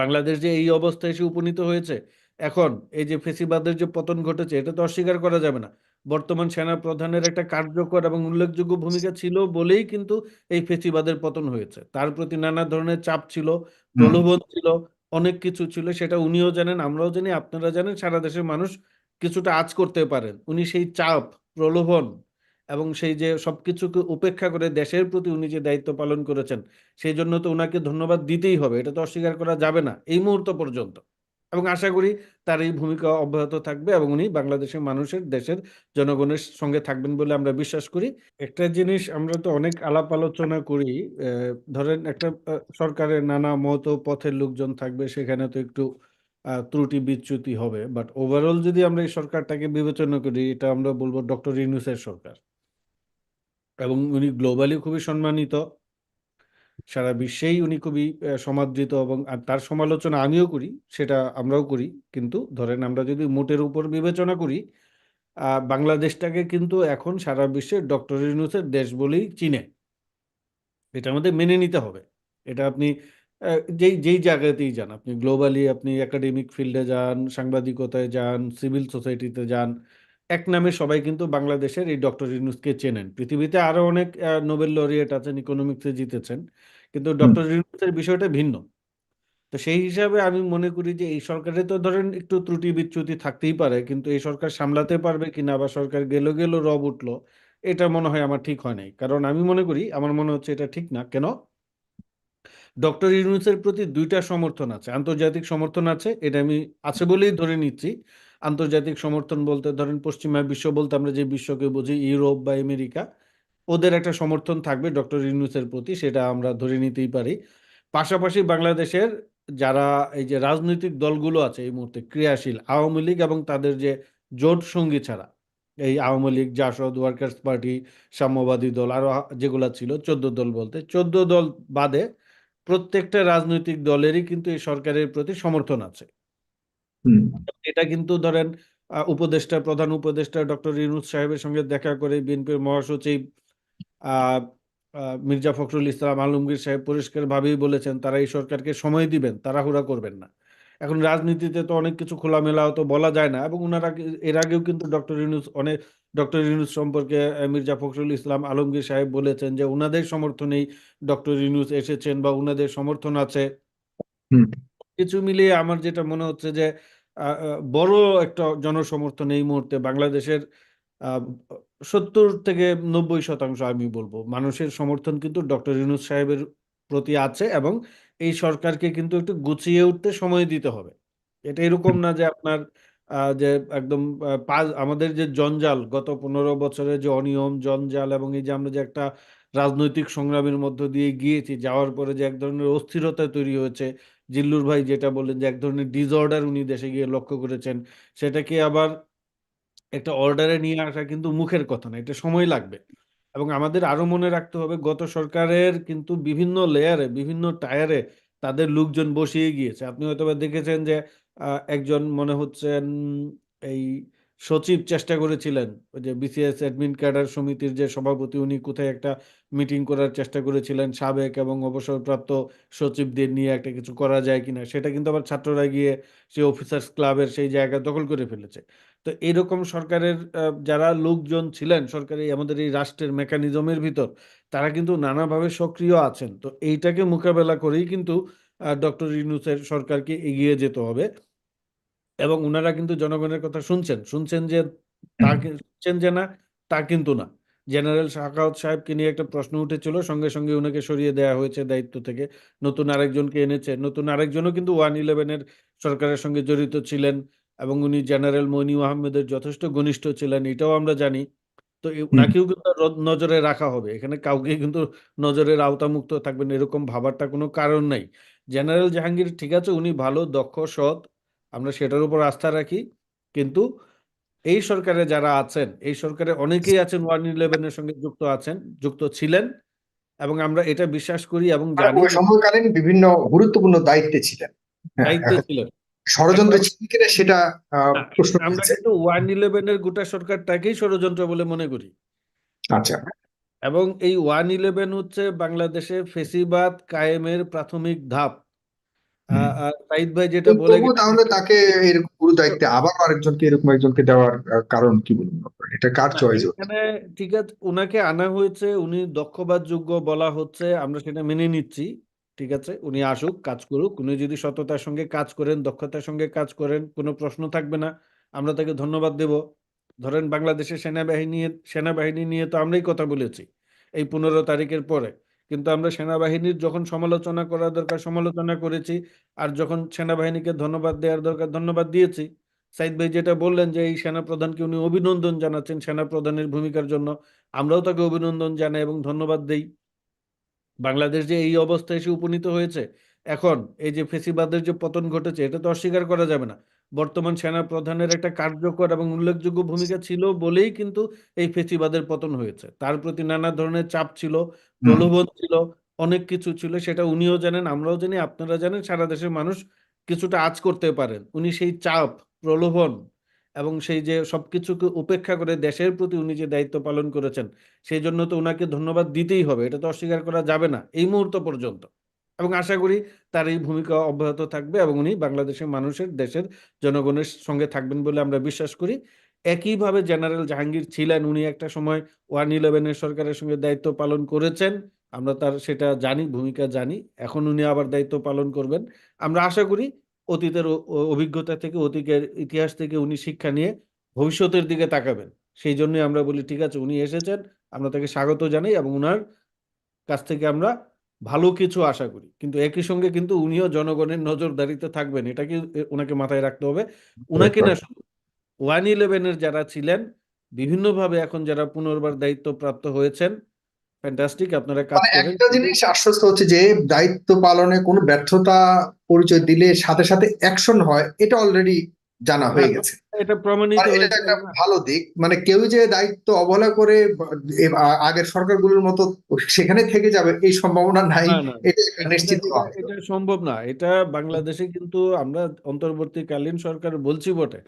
বাংলাদেশ যে এই অবস্থায় এসে উপনীত হয়েছে এখন এই যে ফেসিবাদের যে পতন ঘটেছে এটা তো অস্বীকার করা যাবে না। বর্তমান সেনা প্রধানের একটা কার্যকর এবং উল্লেখযোগ্য ভূমিকা ছিল বলেই কিন্তু এই ফেসিবাদের পতন হয়েছে। তার প্রতি নানা ধরনের চাপ ছিল প্রলোভন ছিল অনেক কিছু ছিল সেটা উনিও জানেন আমরাও জানি আপনারা জানেন সারা দেশের মানুষ কিছুটা আজ করতে পারেন। উনি সেই চাপ প্রলোভন এবং সেই যে সবকিছুকে উপেক্ষা করে দেশের প্রতি উনি যে দায়িত্ব পালন করেছেন, সেই জন্য তো ওনাকে ধন্যবাদ দিতেই হবে। এটা তো অস্বীকার করা যাবে না এই মুহূর্ত পর্যন্ত। এবং আশা করি তার এই ভূমিকা অব্যাহত থাকবে এবং উনি বাংলাদেশের মানুষের, দেশের জনগণের সঙ্গে থাকবেন বলে আমরা বিশ্বাস করি। একটা জিনিস আমরা তো অনেক আলাপ আলোচনা করি ধরেন একটা সরকারের নানা মত পথের লোকজন থাকবে, সেখানে তো একটু ত্রুটি বিচ্যুতি হবে। বাট ওভারঅল যদি আমরা এই সরকারটাকে বিবেচনা করি, এটা আমরা বলব ডক্টর ইউনূসের সরকার। এবং উনি গ্লোবালি খুবই সম্মানিত। সারা বিশ্বেই উনি খুবই সমাদৃত এবং তার সমালোচনা আমিও করি, সেটা আমরাও করি। কিন্তু ধরেন আমরা যদি মোটের উপর বিবেচনা করি বাংলাদেশটাকে কিন্তু এখন সারা বিশ্বে ডক্টর ইউনূসের দেশ বলেই চিনে। এটা আমাদের মেনে নিতে হবে। এটা আপনি যেই যেই জায়গাতেই যান, আপনি গ্লোবালি আপনি একাডেমিক ফিল্ডে যান, সাংবাদিকতায় যান সিভিল সোসাইটিতে যান এক নামে সবাই কিন্তু বাংলাদেশের এই ডক্টর ইউনূসকে চেনেন। পৃথিবীতে আরও অনেক নোবেল লরিয়েট আছেন ইকোনমিক্সে জিতেছেন কিন্তু ডক্টর ইউনূসের বিষয়টা ভিন্ন। তো সেই হিসাবে আমি মনে করি যে এই সরকারে তো ধরেন একটু ত্রুটি বিচ্যুতি থাকতেই পারে কিন্তু এই সরকার সামলাতে পারবে কিনা বা সরকার গেল গেল রব উঠল এটা মনে হয় আমার ঠিক হয় নাই। কারণ আমি মনে করি আমার মনে হচ্ছে এটা ঠিক না। কেন? ডক্টর ইউনূসের প্রতি দুইটা সমর্থন আছে আন্তর্জাতিক সমর্থন আছে এটা আমি আছে বলেই ধরে নিচ্ছি। আন্তর্জাতিক সমর্থন বলতে, ধরেন পশ্চিমা বিশ্ব বলতে আমরা যে বিশ্বকে বুঝি, ইউরোপ বা আমেরিকা, ওদের একটা সমর্থন থাকবে ডক্টর ইউনূসের প্রতি, সেটা আমরা ধরে নিতেই পারি। পাশাপাশি বাংলাদেশের যারা এই যে রাজনৈতিক দলগুলো আছে, এই মুহূর্তে ক্রিয়াশীল, আওয়ামী লীগ এবং তাদের যে জোট সঙ্গী ছাড়া, এই আওয়ামী লীগ, জাসদ, ওয়ার্কার্স পার্টি, সাম্যবাদী দল, আরও যেগুলো ছিল, চোদ্দ দল বলতে, চোদ্দ দল বাদে প্রত্যেকটা রাজনৈতিক দলেরই কিন্তু এই সরকারের প্রতি সমর্থন আছে। এটা কিন্তু ধরেন উপদেষ্টা প্রধান উপদেষ্টা ডক্টর ইউনূস সাহেবের সঙ্গে দেখা করে বিএনপির মহাসচিব মির্জা ফখরুল ইসলাম আলমগীর সাহেব পরিষ্কারভাবেই বলেছেন তারা এই সরকারকে সময় দিবেন তাড়াহুড়া করবেন না। এখন রাজনীতিতে তো অনেক কিছু খোলামেলা তো বলা যায় না এবং ওনারা এর আগেও কিন্তু ডক্টর ইউনূস অনেক ডক্টর ইউনূস সম্পর্কে মির্জা ফখরুল ইসলাম আলমগীর সাহেব বলেছেন যে ওনাদের সমর্থনেই ডক্টর ইউনূস এসেছেন বা ওনাদের সমর্থন আছে। কিছু মিলিয়ে আমার যেটা মনে হচ্ছে যে বড় একটা জনসমর্থন এই মুহূর্তে বাংলাদেশের সত্তর থেকে নব্বই শতাংশ আমি বলব। মানুষের সমর্থন কিন্তু ডক্টর ইউনূস সাহেবের প্রতি আছে এবং এই সরকারকে কিন্তু একটু গুছিয়ে উঠতে সময় দিতে হবে। এটা এরকম না যে আপনার যে একদম আমাদের যে জঞ্জাল, গত পনেরো বছরের যে অনিয়ম, জঞ্জাল এবং এই যে আমরা যে একটা রাজনৈতিক সংগ্রামের মধ্য দিয়ে গিয়েছি। যাওয়ার পরে যে এক ধরনের অস্থিরতা তৈরি হয়েছে, জিল্লুর ভাই যেটা বললেন যে এক ধরনের ডিসঅর্ডার উনি দেশে গিয়ে লক্ষ্য করেছেন, সেটাকে আবার একটা অর্ডারে নিয়ে আসা কিন্তু মুখের কথা না, এটা সময় লাগবে। এবং আমাদের আরও মনে রাখতে হবে, গত সরকারের কিন্তু বিভিন্ন লেয়ারে বিভিন্ন টায়ারে তাদের লোকজন বসিয়ে গিয়েছে। আপনি হয়তো দেখেছেন যে একজন মনে হচ্ছেন এই সচিব চেষ্টা করেছিলেন, ওই যে বিসিএস অ্যাডমিন ক্যাডার সমিতির যে সভাপতি, উনি কোথায় একটা মিটিং করার চেষ্টা করেছিলেন, সাবেক এবং অবসরপ্রাপ্ত সচিবদের নিয়ে একটা কিছু করা যায় কিনা, সেটা কিন্তু আবার ছাত্ররা গিয়ে সেই অফিসার্স ক্লাবের সেই জায়গা দখল করে ফেলেছে। তো এরকম সরকারের যারা লোকজন ছিলেন, সরকারি আমাদের এই রাষ্ট্রের মেকানিজমের ভিতর, তারা কিন্তু নানাভাবে সক্রিয় আছেন। তো এইটাকে মোকাবেলা করেই কিন্তু ডক্টর ইউনূসের সরকারকে এগিয়ে যেতে হবে। এবং ওনারা কিন্তু জনগণের কথা শুনছেন। শুনছেন যে তা শুনছেন যে না তা কিন্তু না। জেনারেল শাখাওয়াত সাহেবকে নিয়ে একটা প্রশ্ন উঠেছিল সঙ্গে সঙ্গে ওনাকে সরিয়ে দেওয়া হয়েছে দায়িত্ব থেকে। নতুন আরেকজনকে এনেছে নতুন আরেকজনও কিন্তু ওয়ান ইলেভেনের সরকারের সঙ্গে জড়িত ছিলেন এবং উনি জেনারেল মইনু আহমেদের যথেষ্ট ঘনিষ্ঠ ছিলেন এটাও আমরা জানি। তো ওনাকেও কিন্তু নজরে রাখা হবে। এখানে কাউকে কিন্তু নজরের আওতামুক্ত থাকবেন এরকম ভাবারটা কোনো কারণ নাই। জেনারেল জাহাঙ্গীর ঠিক আছে উনি ভালো দক্ষ সৎ আমরা সেটার উপর আস্থা রাখি। কিন্তু এই সরকারে যারা আছেন এই সরকারে অনেকেই আছেন ওয়ান ইলেভেনের সঙ্গে যুক্ত আছেন যুক্ত ছিলেন এবং আমরা এটা বিশ্বাস করি এবং জানি সময়কালীন বিভিন্ন গুরুত্বপূর্ণ দায়িত্বে ছিলেন। হ্যাঁ, দায়িত্বে ছিলেন। ষড়যন্ত্র ছিল কিনা সেটা প্রশ্ন আমরা কিন্তু ওয়ান ইলেভেনের গোটা সরকারটাকেই ষড়যন্ত্র বলে মনে করি। আচ্ছা। এবং এই ওয়ান ইলেভেন হচ্ছে বাংলাদেশে ফেসিবাদ কায়েমের প্রাথমিক ধাপ। সাইদ ভাই যেটা বলে তাহলে তাকে এরকম গুরু দায়িত্বে আবার আরেকজনকে এরকম একজনকে দেওয়ার কারণ কি বলুন এটা কার চয়েস এখানে ঠিক আছে উনাকে আনা হয়েছে উনি দক্ষবাদ যোগ্য বলা হচ্ছে আমরা সেটা মেনে নিচ্ছি ঠিক আছে? উনি আসুক কাজ করুক উনি যদি সততার সঙ্গে কাজ করেন দক্ষতার সঙ্গে কাজ করেন কোনো প্রশ্ন থাকবে না আমরা তাকে ধন্যবাদ দেব। ধরেন বাংলাদেশের সেনাবাহিনী সেনাবাহিনী নিয়ে তো আমরাই কথা বলেছি এই পনেরো তারিখের পরে। কিন্তু আমরা সেনাবাহিনীর যখন সমালোচনা করা দরকার, সমালোচনা করেছি আর যখন সেনাবাহিনীকে ধন্যবাদ দেওয়ার দরকার, ধন্যবাদ দিয়েছি, সাইদ ভাই যেটা বললেন যে এই সেনাপ্রধানকে উনি অভিনন্দন জানাচ্ছেন সেনাপ্রধানের ভূমিকার জন্য, আমরাও তাকে অভিনন্দন জানাই এবং ধন্যবাদ দেই। বাংলাদেশ যে এই অবস্থায় এসে উপনীত হয়েছে, এখন এই যে ফেসিবাদের যে পতন ঘটেছে, এটা তো অস্বীকার করা যাবে না। বর্তমান সেনা প্রধানের একটা কার্যকর এবং উল্লেখযোগ্য ভূমিকা ছিল বলেই কিন্তু এই ফেসিবাদের পতন হয়েছে। তার প্রতি নানা ধরনের চাপ ছিল প্রলোভন ছিল অনেক কিছু ছিল সেটা উনিও জানেন আমরাও জানি আপনারা জানেন সারা দেশের মানুষ কিছুটা আজ করতে পারেন। উনি সেই চাপ প্রলোভন এবং সেই যে সবকিছুকে উপেক্ষা করে দেশের প্রতি উনি যে দায়িত্ব পালন করেছেন সেই জন্য তো ওনাকে ধন্যবাদ দিতেই হবে এটা তো অস্বীকার করা যাবে না এই মুহূর্ত পর্যন্ত। এবং আশা করি তার এই ভূমিকা অব্যাহত থাকবে এবং উনি বাংলাদেশের মানুষের, দেশের জনগণের সঙ্গে থাকবেন বলে আমরা বিশ্বাস করি। একইভাবে জেনারেল জাহাঙ্গীর ছিলেন, উনি একটা সময় ওয়ান ইলেভেনের সরকারের সঙ্গে দায়িত্ব পালন করেছেন। আমরা তার, সেটা জানি, ভূমিকা জানি। এখন উনি আবার দায়িত্ব পালন করবেন। আমরা আশা করি অতীতের অভিজ্ঞতা থেকে, অতীতের ইতিহাস থেকে উনি শিক্ষা নিয়ে ভবিষ্যতের দিকে তাকাবেন। সেই জন্যই আমরা বলি, ঠিক আছে, উনি এসেছেন। আমরা তাকে স্বাগত জানাই এবং উনার কাছ থেকে আমরা ভালো কিছু আশা করি। কিন্তু একই সঙ্গে কিন্তু উনিও জনগণের নজরদারিতে থাকবেন এটা কি ওনাকে মাথায় রাখতে হবে। উনাকে না শুধু ওয়ান ইলেভেনের যারা ছিলেন বিভিন্নভাবে এখন যারা পুনর্বার দায়িত্ব প্রাপ্ত হয়েছেন ফ্যান্টাস্টিক আপনারা কাজ মানে করেন। একটা জিনিস আশ্বস্ত হচ্ছে যে দায়িত্ব পালনে কোনো ব্যর্থতা পরিচয় দিলে সাথে সাথে অ্যাকশন হয় এটা অলরেডি জানা হয়ে গেছে। এটা প্রমাণিত এটা একটা ভালো দিক মানে কেউ যে দায়িত্ব অবহেলা করে আগের সরকারগুলোর মতো সেখানে থেকে যাবে এই সম্ভাবনা নাই এটা নিশ্চিত এটা সম্ভব না। এটা বাংলাদেশে কিন্তু আমরা অন্তর্বর্তীকালীন সরকার বলছি বটে।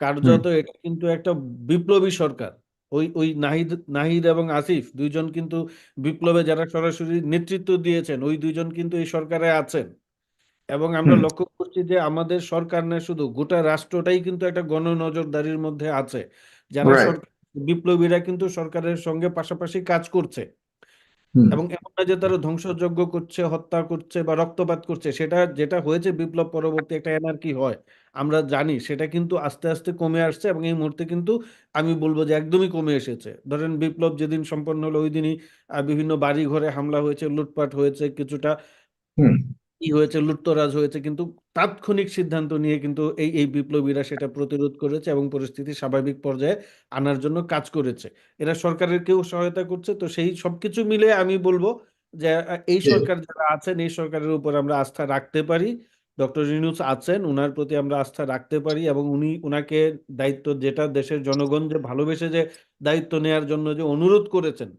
কার্যত এটা কিন্তু একটা বিপ্লবী সরকার। ওই ওই নাহিদ নাহিদ এবং আসিফ দুইজন কিন্তু বিপ্লবে যারা সরাসরি নেতৃত্ব দিয়েছেন ওই দুইজন কিন্তু এই সরকারে আছেন। এবং আমরা লক্ষ্য করছি যে আমাদের সরকার না শুধু গোটা রাষ্ট্রটাই কিন্তু একটা গণ নজরদারির মধ্যে আছে। যারা বিপ্লবীরা কিন্তু সরকারের সঙ্গে পাশাপাশি কাজ করছে। এবং এমন না যে তারা ধ্বংসযজ্ঞ করছে হত্যা করছে বা রক্তপাত করছে সেটা যেটা হয়েছে বিপ্লব পরবর্তী একটা এনার্কি হয় আমরা জানি সেটা কিন্তু আস্তে আস্তে কমে আসছে এবং এই মুহূর্তে কিন্তু আমি বলব যে একদমই কমে এসেছে। ধরেন বিপ্লব যেদিন সম্পন্ন হলো ওই দিনই বিভিন্ন বাড়ি ঘরে হামলা হয়েছে লুটপাট হয়েছে কিছুটা। কি হয়েছে লুটতরাজ হয়েছে কিন্তু তাৎক্ষণিক সিদ্ধান্ত নিয়ে কিন্তু এই এই বিপ্লবীরা সেটা প্রতিরোধ করেছে এবং পরিস্থিতি স্বাভাবিক পর্যায়ে আনার জন্য কাজ করেছে। এরা সরকারের কেউ সহায়তা করছে তো সেই সবকিছু মিলে আমি বলব যে এই সরকার যারা আছেন এই সরকারের উপর আমরা আস্থা রাখতে পারি। ডক্টর ইউনূস আছেন উনার প্রতি আমরা আস্থা রাখতে পারি এবং উনি উনাকে দায়িত্ব যেটা দেশের জনগণ যে ভালোবেসে যে দায়িত্ব নেয়ার জন্য যে অনুরোধ করেছেন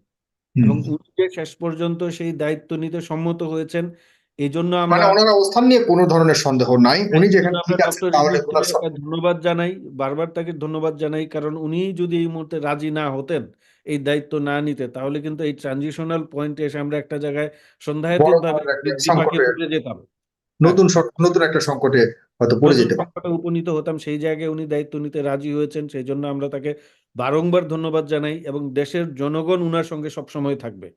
এবং উনি যে শেষ পর্যন্ত সেই দায়িত্ব নিতে সম্মত হয়েছেন এই জন্য মানে আমরা ওনার অবস্থান নিয়ে কোনো ধরনের সন্দেহ নাই। উনি যেখানে ঠিক আমরা আছে তাহলে ধন্যবাদ জানাই বারবার তাকে ধন্যবাদ জানাই কারণ উনি যদি এই মুহূর্তে রাজি না হতেন এই দায়িত্ব না নিতে তাহলে কিন্তু এই ট্রানজিশনাল পয়েন্টে এসে আমরা একটা জায়গায় সন্দেহাতীত ভাবে যেতাম। নতুন নতুন একটা সংকটে হয়তো পড়ে যেতে উপনীত হতাম সেই জায়গায় উনি দায়িত্ব নিতে রাজি হয়েছেন সেই জন্য আমরা তাকে বারংবার ধন্যবাদ জানাই এবং দেশের জনগণ উনার সঙ্গে সবসময় থাকবে।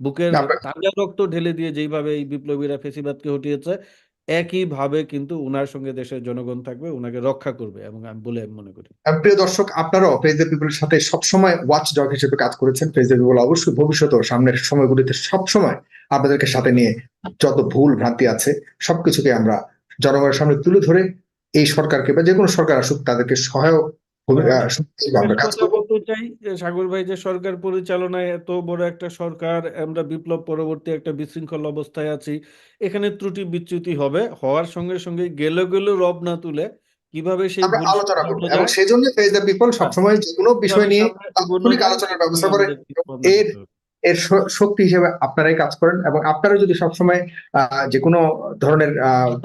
বুকের তাজা রক্ত ঢেলে দিয়ে যেইভাবে এই বিপ্লবীরা ফেসিবাদকে হটিয়েছে একইভাবে কিন্তু উনার সঙ্গে দেশের জনগণ থাকবে উনাকে রক্ষা করবে এবং আমি বলে মনে করি। প্রিয় দর্শক আপনারাও ফেস দ্য পিপলের সাথে সবসময় ওয়াচ ডগ হিসেবে কাজ করেছেন। ফেস দ্য পিপল অবশ্যই ভবিষ্যতেও সামনের সময়গুলিতে সবসময় আপনাদেরকে সাথে নিয়ে যত ভুল ভ্রান্তি আছে সবকিছুকে আমরা জনগণের সামনে তুলে ধরে এই সরকারকে বা যে কোনো সরকার আসুক তাদেরকে সহায়ক ভূমি- আহ, হিসেবে আমরা কাজ করব। চাই যে সাগর ভাই যে সরকার পরিচালনায় এত বড় একটা সরকার আমরা বিপ্লব পরবর্তী একটা বিশৃঙ্খল অবস্থায় আছি এখানে ত্রুটি বিচ্যুতি হবে হওয়ার সঙ্গে সঙ্গে গেলে গেলে রব না তুলে কীভাবে সেই আলোচনা করব এবং সেই জন্য ফেজ দ্য পিপল সবসময় যে কোনো বিষয় নিয়ে আলোচনার ব্যবস্থা করে এর। এর শক্তি হিসেবে আপনারাই কাজ করেন এবং আপনারা যদি সবসময় যে কোনো ধরনের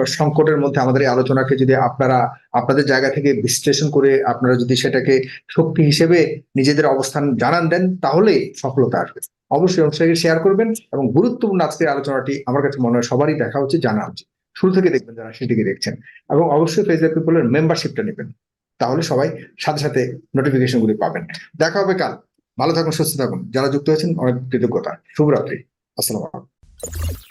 সংকটের মধ্যে আমাদের এই আলোচনাকে যদি আপনারা, আপনাদের জায়গা থেকে বিশ্লেষণ করে আপনারা যদি সেটাকে শক্তি হিসেবে নিজেদের অবস্থান জানান দেন তাহলে সফলতা আসবে। অবশ্যই অনুষ্ঠানকে শেয়ার করবেন এবং গুরুত্বপূর্ণ আজকের আলোচনাটি আমার কাছে মনে হয় সবারই দেখা উচিত, জানা উচিত। শুরু থেকে দেখবেন যারা, সেটিকে দেখছেন। এবং অবশ্যই ফেস দ্য পিপলের মেম্বারশিপটা নেবেন। তাহলে সবাই সাথে সাথে নোটিফিকেশন গুলি পাবেন। দেখা হবে কাল। ভালো থাকুন সুস্থ থাকুন। যারা যুক্ত হয়েছেন অনেক কৃতজ্ঞতা। শুভরাত্রি। আসসালাম